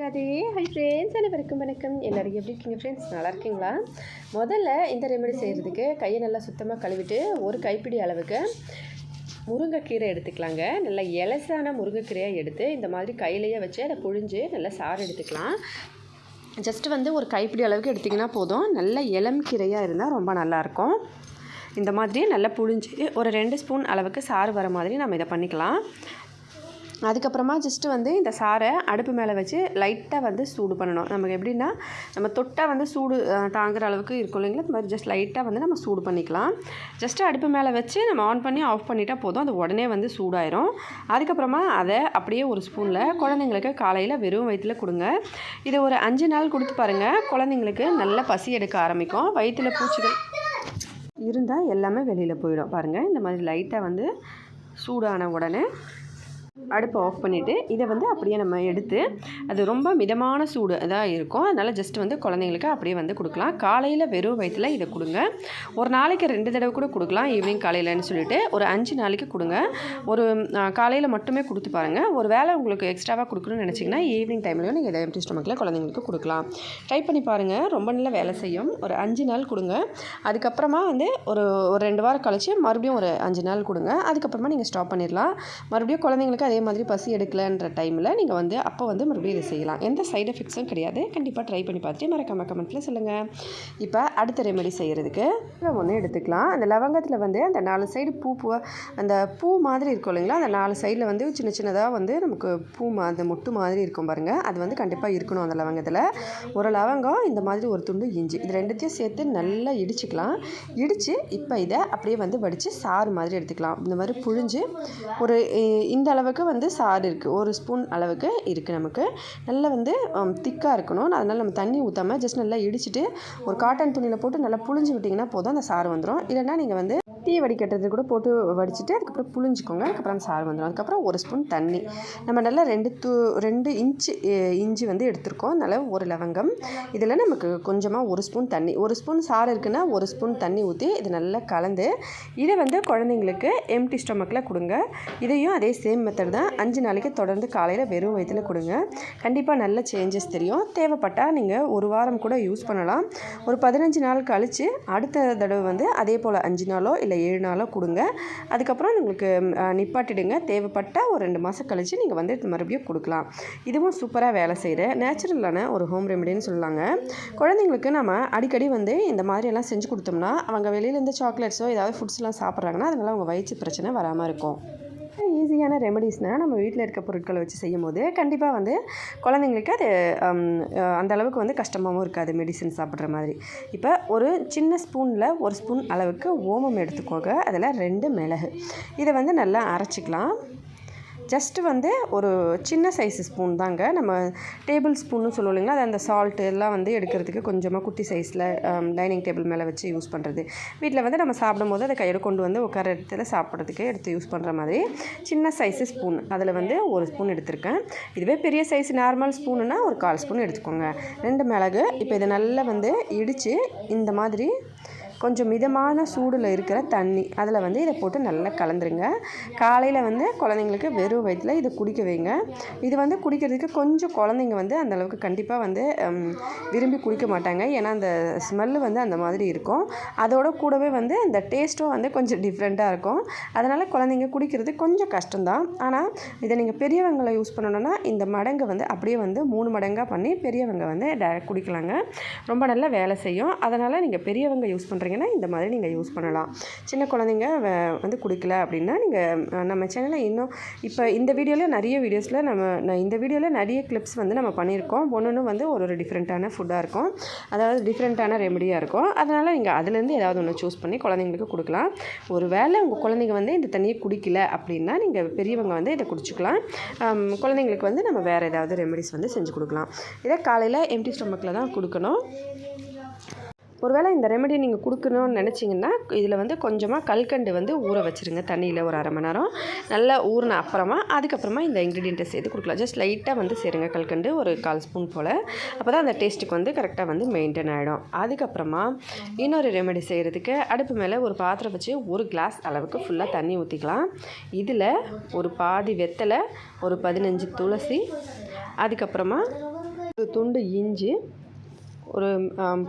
அதே hi friends அனைவருக்கும் வணக்கம். எல்லோரும் எப்படி இருக்கீங்க ஃப்ரெண்ட்ஸ் நல்லா இருக்கீங்களா? முதல்ல இந்த ரெமெடி செய்கிறதுக்கு கையை நல்லா சுத்தமாக கழுவிட்டு ஒரு கைப்பிடி அளவுக்கு முருங்கைக்கீரை எடுத்துக்கலாங்க. நல்லா இலசான முருங்கைக்கீரையாக எடுத்து இந்த மாதிரி கையிலையே வச்சு அதை புழிஞ்சு நல்லா சாறு எடுத்துக்கலாம். ஜஸ்ட் வந்து ஒரு கைப்பிடி அளவுக்கு எடுத்திங்கன்னா போதும். நல்ல இளம் கீரையாக இருந்தால் ரொம்ப நல்லாயிருக்கும் இந்த மாதிரி நல்லா புழிஞ்சு ஒரு ரெண்டு ஸ்பூன் அளவுக்கு சாறு வர மாதிரி நம்ம இதை பண்ணிக்கலாம். அதுக்கப்புறமா ஜஸ்ட்டு வந்து இந்த சாரை அடுப்பு மேலே வச்சு லைட்டாக வந்து சூடு பண்ணணும். நமக்கு எப்படின்னா நம்ம தொட்டால் வந்து சூடு தாங்குற அளவுக்கு இருக்கும் இல்லைங்களா? இந்த மாதிரி ஜஸ்ட் லைட்டாக வந்து நம்ம சூடு பண்ணிக்கலாம். ஜஸ்ட்டு அடுப்பு மேலே வச்சு நம்ம ஆன் பண்ணி ஆஃப் பண்ணிட்டால் போதும். அது உடனே வந்து சூடாயிரும். அதுக்கப்புறமா அதை அப்படியே ஒரு ஸ்பூனில் குழந்தைங்களுக்கு காலையில் வெறும் வயிற்றில் கொடுங்க. இதை ஒரு அஞ்சு நாள் கொடுத்து பாருங்கள் குழந்தைங்களுக்கு நல்ல பசி எடுக்க ஆரம்பிக்கும். வயிற்றில் பூச்சிகள் இருந்தால் எல்லாமே வெளியில் போயிடும். பாருங்கள் இந்த மாதிரி லைட்டாக வந்து சூடான உடனே அடுப்பை ஆஃப் பண்ணிவிட்டு இதை வந்து அப்படியே நம்ம எடுத்து அது ரொம்ப மிதமான சூடு இதாக இருக்கும். அதனால் ஜஸ்ட் வந்து குழந்தைங்களுக்கு அப்படியே வந்து கொடுக்கலாம். காலையில் வெறும் வயிற்றில் இதை கொடுங்க. ஒரு நாளைக்கு ரெண்டு தடவை கூட கொடுக்கலாம். ஈவினிங் காலையிலன்னு சொல்லிட்டு ஒரு அஞ்சு நாளைக்கு கொடுங்க. ஒரு காலையில் மட்டுமே கொடுத்து பாருங்கள் ஒரு வேளை உங்களுக்கு எக்ஸ்ட்ராவாக கொடுக்கணும்னு நினச்சிங்கன்னா ஈவினிங் டைம்லையும் நீங்கள் இதை எம்டி ஸ்டொமக்கில் குழந்தைங்களுக்கு கொடுக்கலாம். ட்ரை பண்ணி பாருங்கள் ரொம்ப நல்ல வேலை செய்யும். ஒரு அஞ்சு நாள் கொடுங்க. அதுக்கப்புறமா வந்து ஒரு ஒரு ரெண்டு வாரம் கழித்து மறுபடியும் ஒரு அஞ்சு நாள் கொடுங்க. அதுக்கப்புறமா நீங்கள் ஸ்டாப் பண்ணிடலாம். மறுபடியும் குழந்தைங்களுக்கு அதே மாதிரி பசி எடுக்கலன்ற டைமில் நீங்கள் வந்து அப்போ வந்து மறுபடியும் இதை செய்யலாம். எந்த சைடு எஃபெக்ட்ஸும் கிடையாது. கண்டிப்பாக ட்ரை பண்ணி பார்த்துட்டு மறக்காம கமெண்ட்டில் சொல்லுங்கள் இப்போ அடுத்த ரெமெடி செய்கிறதுக்கு ஒன்று எடுத்துக்கலாம். அந்த லவங்கத்தில் வந்து அந்த நாலு சைடு பூ பூ அந்த பூ மாதிரி இருக்கும் இல்லைங்களா? அந்த நாலு சைடில் வந்து சின்ன சின்னதாக வந்து நமக்கு பூ மா அந்த மொட்டு மாதிரி இருக்கும் பாருங்கள் அது வந்து கண்டிப்பாக இருக்கணும் அந்த லவங்கத்தில். ஒரு லவங்கம் இந்த மாதிரி ஒரு துண்டு இஞ்சி. இது ரெண்டுத்தையும் சேர்த்து நல்லா இடிச்சுக்கலாம். இடித்து இப்போ இதை அப்படியே வந்து வடித்து சாறு மாதிரி எடுத்துக்கலாம். இந்த மாதிரி புழிஞ்சு ஒரு இந்த அளவுக்கு வந்து சாறு இருக்குது ஒரு ஸ்பூன் அளவுக்கு இருக்குது நமக்கு. நல்லா வந்து திக்காக இருக்கணும். அதனால் நம்ம தண்ணி ஊற்றாமல் ஜஸ்ட் நல்லா இடிச்சிட்டு ஒரு காட்டன் துணியில் போட்டு நல்லா புழிஞ்சு விட்டிங்கன்னா போதும். அந்த சாறு வந்துடும் இல்லைன்னா நீங்கள் வந்து டீ வடிகட்டுறது கூட போட்டு வடிச்சிட்டு அதுக்கப்புறம் புழிஞ்சிக்கோங்க. அதுக்கப்புறம் சாறு வந்துடும் அதுக்கப்புறம் ஒரு ஸ்பூன் தண்ணி. நம்ம நல்லா ரெண்டு தூ ரெண்டு இன்ச்சு இஞ்சி வந்து எடுத்திருக்கோம். அதனால் ஒரு லவங்கம். இதில் நமக்கு கொஞ்சமாக ஒரு ஸ்பூன் தண்ணி. ஒரு ஸ்பூன் சாறு இருக்குன்னா ஒரு ஸ்பூன் தண்ணி ஊற்றி இது நல்லா கலந்து இதை வந்து குழந்தைங்களுக்கு எம்டி ஸ்டொமக்கில் கொடுங்க. இதையும் அதே சேம் மெத்தட் தான். அஞ்சு நாளைக்கு தொடர்ந்து காலையில் வெறும் வயிற்றில் கொடுங்க. கண்டிப்பாக நல்ல சேஞ்சஸ் தெரியும். தேவைப்பட்டால் நீங்கள் ஒரு வாரம் கூட யூஸ் பண்ணலாம். ஒரு பதினஞ்சு நாள் கழித்து அடுத்த தடவை வந்து அதே போல் அஞ்சு நாளோ இல்லை இல்லை ஏழு நாளோ கொடுங்க. அதுக்கப்புறம் உங்களுக்கு நிப்பாட்டிடுங்க. தேவைப்பட்டால் ஒரு ரெண்டு மாதம் கழித்து நீங்கள் வந்து மறுபடியும் கொடுக்கலாம். இதுவும் சூப்பராக வேலை செய்கிற நேச்சுரலான ஒரு ஹோம் ரெமெடின்னு சொல்லலாங்க குழந்தைங்களுக்கு நம்ம அடிக்கடி வந்து இந்த மாதிரியெல்லாம் செஞ்சு கொடுத்தோம்னா அவங்க வெளியிலேருந்து சாக்லேட்ஸோ ஏதாவது ஃபுட்ஸ்லாம் சாப்பிட்றாங்கன்னா அதனால் அவங்க வயிற்று பிரச்சனை வராமல் இருக்கும். ஈஸியான ரெமடிஸ்னால் நம்ம வீட்டில் இருக்க பொருட்களை வச்சு செய்யும் போது கண்டிப்பாக வந்து குழந்தைங்களுக்கு அது அந்த அளவுக்கு வந்து கஷ்டமாகவும் இருக்காது மெடிசன் சாப்பிட்ற மாதிரி. இப்போ ஒரு சின்ன ஸ்பூனில் ஒரு ஸ்பூன் அளவுக்கு ஓமம் எடுத்துக்கோங்க. அதில் ரெண்டு மிளகு. இதை வந்து நல்லா அரைச்சிக்கலாம். ஜஸ்ட்டு வந்து ஒரு சின்ன சைஸ் ஸ்பூன் தாங்க. நம்ம டேபிள் ஸ்பூன்னு சொல்லுவோம் இல்லைங்களா? அது அந்த சால்ட்டு எல்லாம் வந்து எடுக்கிறதுக்கு கொஞ்சமாக குட்டி சைஸில் டைனிங் டேபிள் மேலே வச்சு யூஸ் பண்ணுறது வீட்டில் வந்து நம்ம சாப்பிடும்போது அதை கையில் கொண்டு வந்து உட்கார இடத்துல சாப்பிட்றதுக்கு எடுத்து யூஸ் பண்ணுற மாதிரி சின்ன சைஸு ஸ்பூன் அதில் வந்து ஒரு ஸ்பூன் எடுத்திருக்கேன். இதுவே பெரிய சைஸ் நார்மல் ஸ்பூனுன்னா ஒரு கால் ஸ்பூன் எடுத்துக்கோங்க. ரெண்டு மிளகு இப்போ இதை நல்லா வந்து இடித்து இந்த மாதிரி கொஞ்சம் மிதமான சூடில் இருக்கிற தண்ணி. அதில் வந்து இதை போட்டு நல்லா கலந்துருங்க. காலையில் வந்து குழந்தைங்களுக்கு வெறும் வயிற்றில் இதை குடிக்க வைங்க. இது வந்து குடிக்கிறதுக்கு கொஞ்சம் குழந்தைங்க வந்து அந்தளவுக்கு கண்டிப்பாக வந்து விரும்பி குடிக்க மாட்டாங்க. ஏன்னா அந்த ஸ்மெல்லு வந்து அந்த மாதிரி இருக்கும். அதோட கூடவே வந்து அந்த டேஸ்ட்டும் வந்து கொஞ்சம் டிஃப்ரெண்ட்டாக இருக்கும். அதனால் குழந்தைங்க குடிக்கிறது கொஞ்சம் கஷ்டம்தான். ஆனால் இதை நீங்கள் பெரியவங்களை யூஸ் பண்ணணுன்னா இந்த மடங்கை வந்து அப்படியே வந்து மூணு மடங்காக பண்ணி பெரியவங்க வந்து டேரக்ட் குடிக்கலாங்க. ரொம்ப நல்லா வேலை செய்யும். அதனால் நீங்கள் பெரியவங்க யூஸ் பண்ணுறீங்க பண்ணுறீங்கன்னா இந்த மாதிரி நீங்கள் யூஸ் பண்ணலாம். சின்ன குழந்தைங்க வந்து குடிக்கல அப்படின்னா நீங்கள் நம்ம சேனலில் இன்னும் இப்போ இந்த வீடியோவில் நிறைய வீடியோஸில் நம்ம இந்த வீடியோவில் நிறைய கிளிப்ஸ் வந்து நம்ம பண்ணியிருக்கோம். ஒன்று வந்து ஒரு ஒரு டிஃப்ரெண்ட்டான ஃபுட்டாக இருக்கும். அதாவது டிஃப்ரெண்ட்டான ரெமடியாக இருக்கும். அதனால் நீங்கள் அதுலேருந்து ஏதாவது ஒன்று சூஸ் பண்ணி குழந்தைங்களுக்கு கொடுக்கலாம். ஒரு வேளை உங்கள் குழந்தைங்க வந்து இந்த தண்ணியை குடிக்கல அப்படின்னா நீங்கள் பெரியவங்க வந்து இதை குடிச்சிக்கலாம். குழந்தைங்களுக்கு வந்து நம்ம வேறு ஏதாவது ரெமெடிஸ் வந்து செஞ்சு கொடுக்கலாம். இதை காலையில் எம்டி ஸ்டொமக்கில் தான் கொடுக்கணும். ஒருவேளை இந்த ரெமெடி நீங்கள் கொடுக்கணும்னு நினச்சிங்கன்னா இதில் வந்து கொஞ்சமாக கல்கண்டு வந்து ஊற வச்சுருங்க. தண்ணியில் ஒரு அரை மணி நேரம். நல்லா ஊறின அப்புறமா அதுக்கப்புறமா இந்த இன்க்ரீடியண்ட்டை சேர்த்து கொடுக்கலாம். ஜஸ்ட் லைட்டாக வந்து சேருங்க கல்கண்டு ஒரு கால் ஸ்பூன் போல். அப்போ தான் அந்த டேஸ்ட்டுக்கு வந்து கரெக்டாக வந்து மெயின்டைன் ஆகிடும் அதுக்கப்புறமா இன்னொரு ரெமெடி செய்கிறதுக்கு அடுப்பு மேலே ஒரு பாத்திரம் வச்சு ஒரு கிளாஸ் அளவுக்கு ஃபுல்லாக தண்ணி ஊற்றிக்கலாம் இதில் ஒரு பாதி வெத்தலை ஒரு பதினஞ்சு துளசி அதுக்கப்புறமா ஒரு துண்டு இஞ்சி ஒரு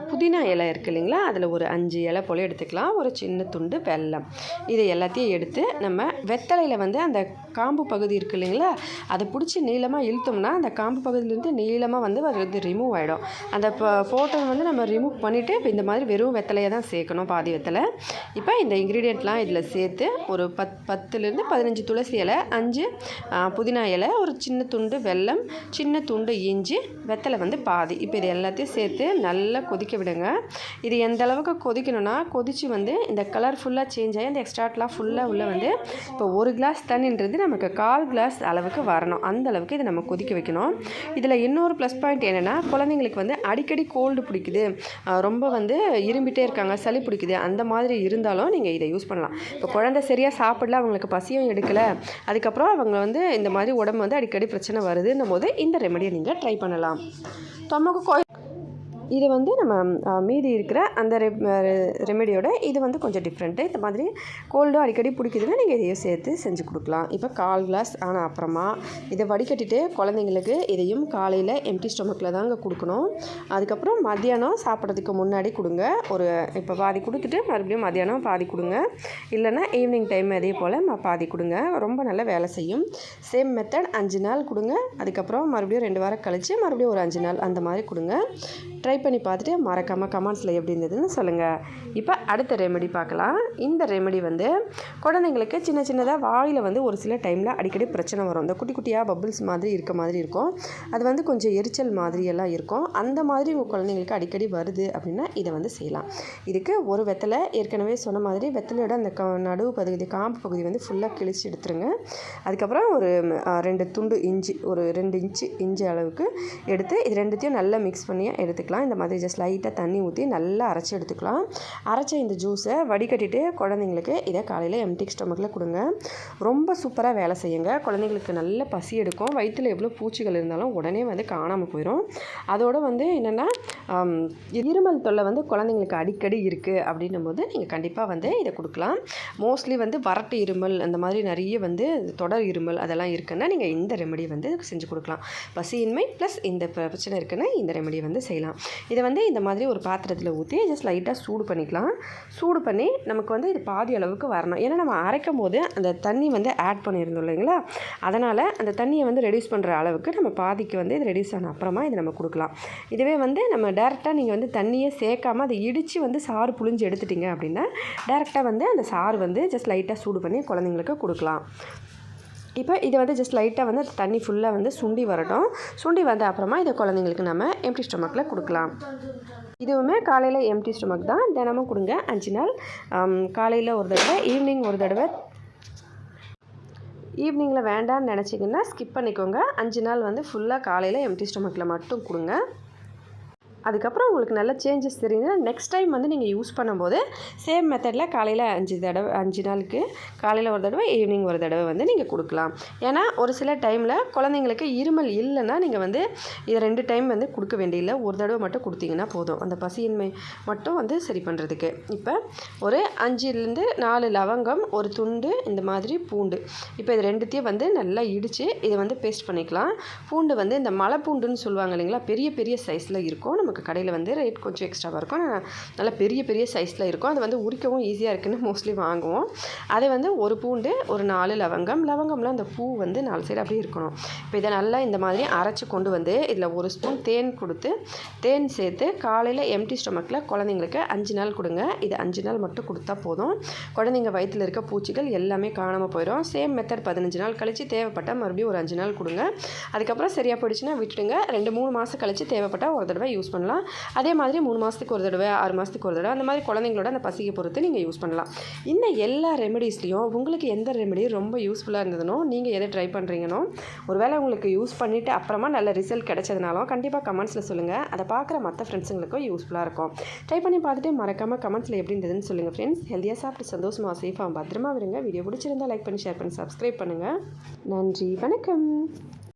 புதினா இலை இருக்குது இல்லைங்களா? அதில் ஒரு அஞ்சு இலை போல் எடுத்துக்கலாம். ஒரு சின்ன துண்டு வெல்லம். இதை எல்லாத்தையும் எடுத்து நம்ம வெத்தலையில் வந்து அந்த காம்பு பகுதி இருக்குது இல்லைங்களா? அதை பிடிச்சி நீளமாக இழுத்தோம்னா அந்த காம்பு பகுதியிலேருந்து நீளமாக வந்து அது ரிமூவ் ஆகிடும் அந்த ஃபோட்டோ வந்து நம்ம ரிமூவ் பண்ணிவிட்டு இப்போ இந்த மாதிரி வெறும் வெத்தலையை தான் சேர்க்கணும் பாதி வெத்தலை. இப்போ இந்த இன்க்ரீடியண்ட்லாம் இதில் சேர்த்து ஒரு பத் பத்துலேருந்து பதினஞ்சு துளசி இலை அஞ்சு புதினா இலை ஒரு சின்ன துண்டு வெல்லம் சின்ன துண்டு இஞ்சி வெத்தலை வந்து பாதி. இப்போ இது எல்லாத்தையும் சேர்த்து நல்லா கொதிக்க விடுங்க. இது எந்த அளவுக்கு கொதிக்கணும்னா கொதித்து வந்து இந்த கலர் ஃபுல்லாக சேஞ்ச் ஆகி அந்த எக்ஸ்ட்ராட்லாம் ஃபுல்லாக உள்ள வந்து இப்போ ஒரு கிளாஸ் தண்ணின்றது நமக்கு கால் கிளாஸ் அளவுக்கு வரணும். அந்த அளவுக்கு இதை நம்ம கொதிக்க வைக்கணும். இதில் இன்னொரு ப்ளஸ் பாயிண்ட் என்னென்னா குழந்தைங்களுக்கு வந்து அடிக்கடி கோல்டு பிடிக்குது. ரொம்ப வந்து இரும்பிட்டே இருக்காங்க சளி பிடிக்குது. அந்த மாதிரி இருந்தாலும் நீங்கள் இதை யூஸ் பண்ணலாம். இப்போ குழந்தை சரியாக சாப்பிடல அவங்களுக்கு பசியும் எடுக்கலை அதுக்கப்புறம் அவங்க வந்து இந்த மாதிரி உடம்பு வந்து அடிக்கடி பிரச்சனை வருதுன்னும் போது இந்த ரெமடியை நீங்கள் ட்ரை பண்ணலாம். தொமக்கு இது வந்து நம்ம மீதி இருக்கிற அந்த ரெ ரெமெடியோட இது வந்து கொஞ்சம் டிஃப்ரெண்ட்டு இந்த மாதிரி கோல்டும் அடிக்கடி பிடிக்குதுன்னா நீங்கள் இதையும் சேர்த்து செஞ்சு கொடுக்கலாம். இப்போ கால் கிளாஸ் ஆன அப்புறமா இதை வடிகட்டிட்டு குழந்தைங்களுக்கு இதையும் காலையில் எம்டி ஸ்டொமக்கில் தாங்க கொடுக்கணும். அதுக்கப்புறம் மத்தியானம் சாப்பிட்றதுக்கு முன்னாடி கொடுங்க. ஒரு இப்போ பாதி கொடுத்துட்டு மறுபடியும் மத்தியானம் பாதி கொடுங்க. இல்லைன்னா ஈவினிங் டைம் அதே போல் பாதி கொடுங்க. ரொம்ப நல்ல வேலை செய்யும். சேம் மெத்தட் அஞ்சு நாள் கொடுங்க. அதுக்கப்புறம் மறுபடியும் ரெண்டு வாரம் கழித்து மறுபடியும் ஒரு அஞ்சு நாள் அந்த மாதிரி கொடுங்க. ட்ரை பண்ணி பார்த்துட்டு மறக்காமல் கமெண்ட்ஸில் எப்படி இருந்ததுன்னு சொல்லுங்கள் இப்போ அடுத்த ரெமெடி பார்க்கலாம். இந்த ரெமெடி வந்து குழந்தைங்களுக்கு சின்ன சின்னதாக வாயில் வந்து ஒரு சில டைமில் அடிக்கடி பிரச்சனை வரும். இந்த குட்டி குட்டியாக பபுள்ஸ் மாதிரி இருக்க மாதிரி இருக்கும். அது வந்து கொஞ்சம் எரிச்சல் மாதிரியெல்லாம் இருக்கும். அந்த மாதிரி உங்கள் குழந்தைங்களுக்கு அடிக்கடி வருது அப்படின்னா இதை வந்து செய்யலாம். இதுக்கு ஒரு வெத்தலை ஏற்கனவே சொன்ன மாதிரி வெத்தலையோட அந்த க நடுவு பகுதி காம்பு பகுதி வந்து ஃபுல்லாக கிழிச்சு எடுத்துருங்க. அதுக்கப்புறம் ஒரு ரெண்டு துண்டு இஞ்சி ஒரு ரெண்டு இன்ச்சு இஞ்சி அளவுக்கு எடுத்து இது ரெண்டுத்தையும் நல்லா மிக்ஸ் பண்ணியாக எடுத்துக்கலாம். இந்த மாதிரி ஜஸ்ட் லைட்டாக தண்ணி ஊற்றி நல்லா அரைச்சி எடுத்துக்கலாம். அரைச்ச இந்த ஜூஸை வடிகட்டிட்டு குழந்தைங்களுக்கு இதை காலையில் எம்டி ஸ்டொமக்கில் கொடுங்க. ரொம்ப சூப்பராக வேலை செய்யுங்க. குழந்தைங்களுக்கு நல்ல பசி எடுக்கும். வயிற்றில் எவ்வளோ பூச்சிகள் இருந்தாலும் உடனே வந்து காணாமல் போயிடும் அதோடு வந்து என்னென்னா இருமல் தொல்லை வந்து குழந்தைங்களுக்கு அடிக்கடி இருக்குது அப்படின்னும் போது நீங்கள் கண்டிப்பாக வந்து இதை கொடுக்கலாம். மோஸ்ட்லி வந்து வரட்டு இருமல் அந்த மாதிரி நிறைய வந்து தொடர் இருமல் அதெல்லாம் இருக்குன்னா நீங்கள் இந்த ரெமெடி வந்து செஞ்சு கொடுக்கலாம். பசியின்மை ப்ளஸ் இந்த பிரச்சனை இருக்குன்னா இந்த ரெமெடி வந்து செய்யலாம். இதை வந்து இந்த மாதிரி ஒரு பாத்திரத்தில் ஊற்றி ஜஸ்ட் லைட்டாக சூடு பண்ணிக்கலாம். சூடு பண்ணி நமக்கு வந்து இது பாதி அளவுக்கு வரணும். ஏன்னா நம்ம அரைக்கும் போது அந்த தண்ணி வந்து ஆட் பண்ணியிருந்தோம் இல்லைங்களா? அதனால் அந்த தண்ணியை வந்து ரெடியூஸ் பண்ணுற அளவுக்கு நம்ம பாதிக்கு வந்து இது ரெடியூஸ் ஆன அப்புறமா இதை நம்ம கொடுக்கலாம். இதுவே வந்து நம்ம டேரெக்டாக நீங்கள் வந்து தண்ணியே சேர்க்காம அதை இடித்து வந்து சாறு புழிஞ்சு எடுத்துட்டிங்க அப்படின்னா டேரெக்டாக வந்து அந்த சாறு வந்து ஜஸ்ட் லைட்டாக சூடு பண்ணி குழந்தைங்களுக்கு கொடுக்கலாம். இப்போ இது வந்து ஜஸ்ட் லைட்டாக வந்து தண்ணி ஃபுல்லாக வந்து சுண்டி வரட்டும். சுண்டி வந்த அப்புறமா இதை குழந்தைங்களுக்கு நம்ம எம்டி ஸ்டொமக்கில் கொடுக்கலாம். இதுவுமே காலையில் எம்டி ஸ்டொமக் தான். தினமும் கொடுங்க. அஞ்சு நாள். காலையில் ஒரு தடவை ஈவினிங் ஒரு தடவை. ஈவினிங்கில் வேண்டாம்னு நினச்சிங்கன்னா ஸ்கிப் பண்ணிக்கோங்க. அஞ்சு நாள் வந்து ஃபுல்லாக காலையில் எம்டி ஸ்டொமக்கில் மட்டும் கொடுங்க. அதுக்கப்புறம் உங்களுக்கு நல்ல சேஞ்சஸ் தெரியுதுன்னா நெக்ஸ்ட் டைம் வந்து நீங்கள் யூஸ் பண்ணும்போது சேம் மெத்தடில் காலையில் அஞ்சு தடவை அஞ்சு நாளுக்கு காலையில் ஒரு தடவை ஈவினிங் ஒரு தடவை வந்து நீங்கள் கொடுக்கலாம். ஏன்னா ஒரு சில டைமில் குழந்தைங்களுக்கு இருமல் இல்லைன்னா நீங்கள் வந்து இது ரெண்டு டைம் வந்து கொடுக்க வேண்டியதில்லை ஒரு தடவை மட்டும் கொடுத்தீங்கன்னா போதும். அந்த பசியின்மை மட்டும் வந்து சரி பண்ணுறதுக்கு இப்போ ஒரு அஞ்சுலேருந்து நாலு லவங்கம் ஒரு துண்டு இந்த மாதிரி பூண்டு. இப்போ இது ரெண்டுத்தையும் வந்து நல்லா இடித்து இதை வந்து பேஸ்ட் பண்ணிக்கலாம். பூண்டு வந்து இந்த மலை பூண்டுன்னு சொல்லுவாங்க இல்லைங்களா? பெரிய பெரிய சைஸில் இருக்கும். நம்ம நமக்கு கடையில் வந்து ரேட் கொஞ்சம் எக்ஸ்ட்ராவாக இருக்கும். நல்லா பெரிய பெரிய சைஸில் இருக்கும். அது வந்து உரிக்கவும் ஈஸியாக இருக்குன்னு மோஸ்ட்லி வாங்குவோம். அதை வந்து ஒரு பூண்டு ஒரு நாலு லவங்கம். லவங்கம்லாம் அந்த பூ வந்து நாலு சைடு அப்படியே இருக்கணும். இப்போ இதை நல்லா இந்த மாதிரி அரைச்சி கொண்டு வந்து இதில் ஒரு ஸ்பூன் தேன் கொடுத்து தேன் சேர்த்து காலையில் எம்டி ஸ்டொமக்கில் குழந்தைங்களுக்கு அஞ்சு நாள் கொடுங்க. இது அஞ்சு நாள் மட்டும் கொடுத்தா போதும். குழந்தைங்க வயிற்றில் இருக்க பூச்சிகள் எல்லாமே காணாமல் போயிடும் சேம் மெத்தட் பதினஞ்சு நாள் கழித்து தேவைப்பட்டால் மறுபடியும் ஒரு அஞ்சு நாள் கொடுங்க. அதுக்கப்புறம் சரியாக போயிடுச்சுன்னா விட்டுடுங்க. ரெண்டு மூணு மாதம் கழித்து தேவைப்பட்டால் ஒரு தடவை யூஸ் பண்ணலாம். அதே மாதிரி மூணு மாதத்துக்கு ஒரு தடவை ஆறு மாதத்துக்கு ஒரு தடவை அந்த மாதிரி குழந்தைங்களோட அந்த பசியை பொறுத்து நீங்கள் யூஸ் பண்ணலாம். இந்த எல்லா ரெமெடிஸ்லேயும் உங்களுக்கு எந்த ரெமெடி ரொம்ப யூஸ்ஃபுல்லாக இருந்ததுனோ நீங்கள் எதை ட்ரை பண்ணுறீங்கனோ ஒருவேளை உங்களுக்கு யூஸ் பண்ணிவிட்டு அப்புறமா நல்ல ரிசல்ட் கிடைச்சதுனாலும் கண்டிப்பாக கமெண்ட்ஸில் சொல்லுங்கள் அதை பார்க்குற மற்ற ஃப்ரெண்ட்ஸுங்களுக்கும் யூஸ்ஃபுல்லாக இருக்கும். ட்ரை பண்ணி பார்த்துட்டு மறக்காமல் கமெண்ட்ஸில் எப்படி இருந்ததுன்னு சொல்லுங்கள் ஃப்ரெண்ட்ஸ் ஹெல்த்தியாக சாப்பிட்டு சந்தோஷமாக சேஃபாக பத்திரமா விடுங்க வீடியோ பிடிச்சிருந்தா லைக் பண்ணி ஷேர் பண்ணி சப்ஸ்கிரைப் பண்ணுங்கள் நன்றி. வணக்கம்.